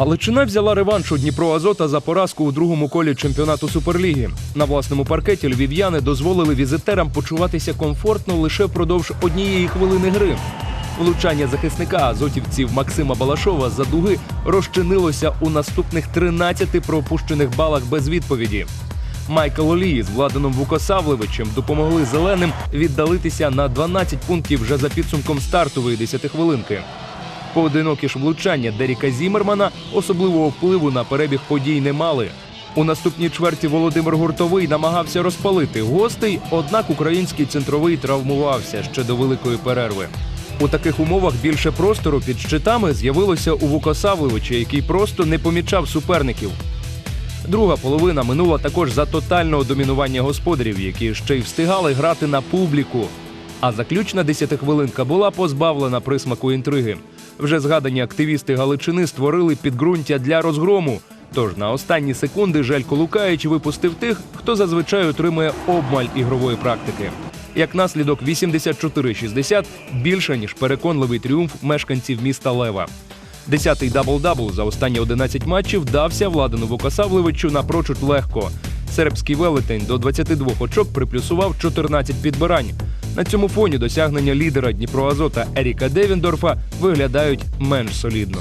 Галичина взяла реванш у Дніпро Азота за поразку у другому колі чемпіонату Суперліги. На власному паркеті львів'яни дозволили візитерам почуватися комфортно лише впродовж однієї хвилини гри. Влучання захисника азотівців Максима Балашова за дуги розчинилося у наступних 13 пропущених балах без відповіді. Майкл Олії з Владаном Вукосавлевичем допомогли зеленим віддалитися на 12 пунктів вже за підсумком стартової 10 хвилинки. Поодинокі ж влучання Деріка Зімермана особливого впливу на перебіг подій не мали. У наступній чверті Володимир Гуртовий намагався розпалити гостей, однак український центровий травмувався ще до великої перерви. У таких умовах більше простору під щитами з'явилося у Вукосавлевича, який просто не помічав суперників. Друга половина минула також за тотального домінування господарів, які ще й встигали грати на публіку. А заключна десятихвилинка була позбавлена присмаку інтриги. Вже згадані активісти Галичини створили підґрунтя для розгрому. Тож на останні секунди Желько Лукаєч випустив тих, хто зазвичай отримує обмаль ігрової практики. Як наслідок 84-60 більше ніж переконливий тріумф мешканців міста Лева. Десятий дабл-дабл за останні 11 матчів дався Владану Вукасавлевичу напрочуд легко. Сербський велетень до 22 очок приплюсував 14 підбирань. На цьому фоні досягнення лідера Дніпроазота Еріка Девіндорфа виглядають менш солідно.